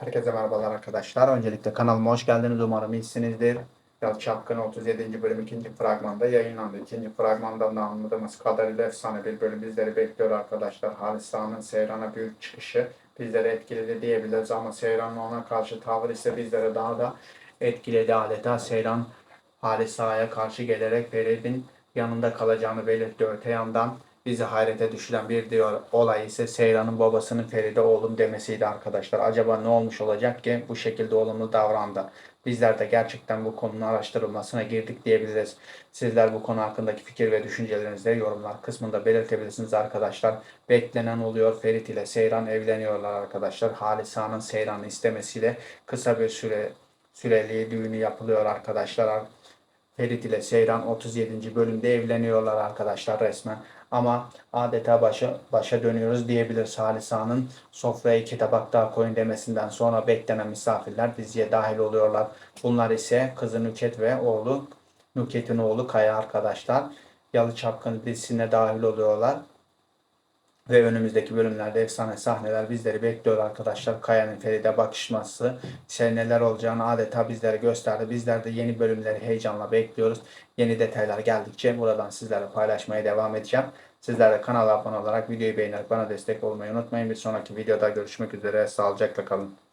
Herkese merhabalar arkadaşlar. Öncelikle kanalıma hoş geldiniz. Umarım iyisinizdir. Yaz Çapkın 37. bölüm 2. fragmanda yayınlandı. 2. fragmandan da anladığımız kadarıyla efsane bir bölüm bizleri bekliyor arkadaşlar. Halis Ağa'nın Seyran'a büyük çıkışı bizleri etkiledi diyebiliriz ama Seyran'ın ona karşı tavır ise bizlere daha da etkiledi adeta. Seyran Halis Ağa'ya karşı gelerek Ferit'in yanında kalacağını belirtti. Öte yandan bizi hayrete düşüren bir diyor olay ise Seyran'ın babasının Feride oğlum demesiydi arkadaşlar. Acaba ne olmuş olacak ki bu şekilde olumlu davrandı? Bizler de gerçekten bu konunun araştırılmasına girdik diyebiliriz. Sizler bu konu hakkındaki fikir ve düşüncelerinizi yorumlar kısmında belirtebilirsiniz arkadaşlar. Beklenen oluyor. Ferit ile Seyran evleniyorlar arkadaşlar. Halisa'nın Seyran'ı istemesiyle kısa bir süre süreli düğünü yapılıyor arkadaşlar. Ferit ile Seyran 37. bölümde evleniyorlar arkadaşlar resmen. Ama adeta başa, başa dönüyoruz diyebiliriz. Halisa'nın sofraya iki tabak daha koyun demesinden sonra beklenen misafirler diziye dahil oluyorlar. Bunlar ise kızı Nüket ve oğlu Nüket'in oğlu Kaya arkadaşlar. Yalı Çapkın dizisine dahil oluyorlar. Ve önümüzdeki bölümlerde efsane sahneler bizleri bekliyor arkadaşlar. Kaya'nın Feride bakışması, şey neler olacağını adeta bizlere gösterdi. Bizler de yeni bölümleri heyecanla bekliyoruz. Yeni detaylar geldikçe buradan sizlerle paylaşmaya devam edeceğim. Sizler de kanala abone olarak videoyu beğenerek bana destek olmayı unutmayın. Bir sonraki videoda görüşmek üzere. Sağlıcakla kalın.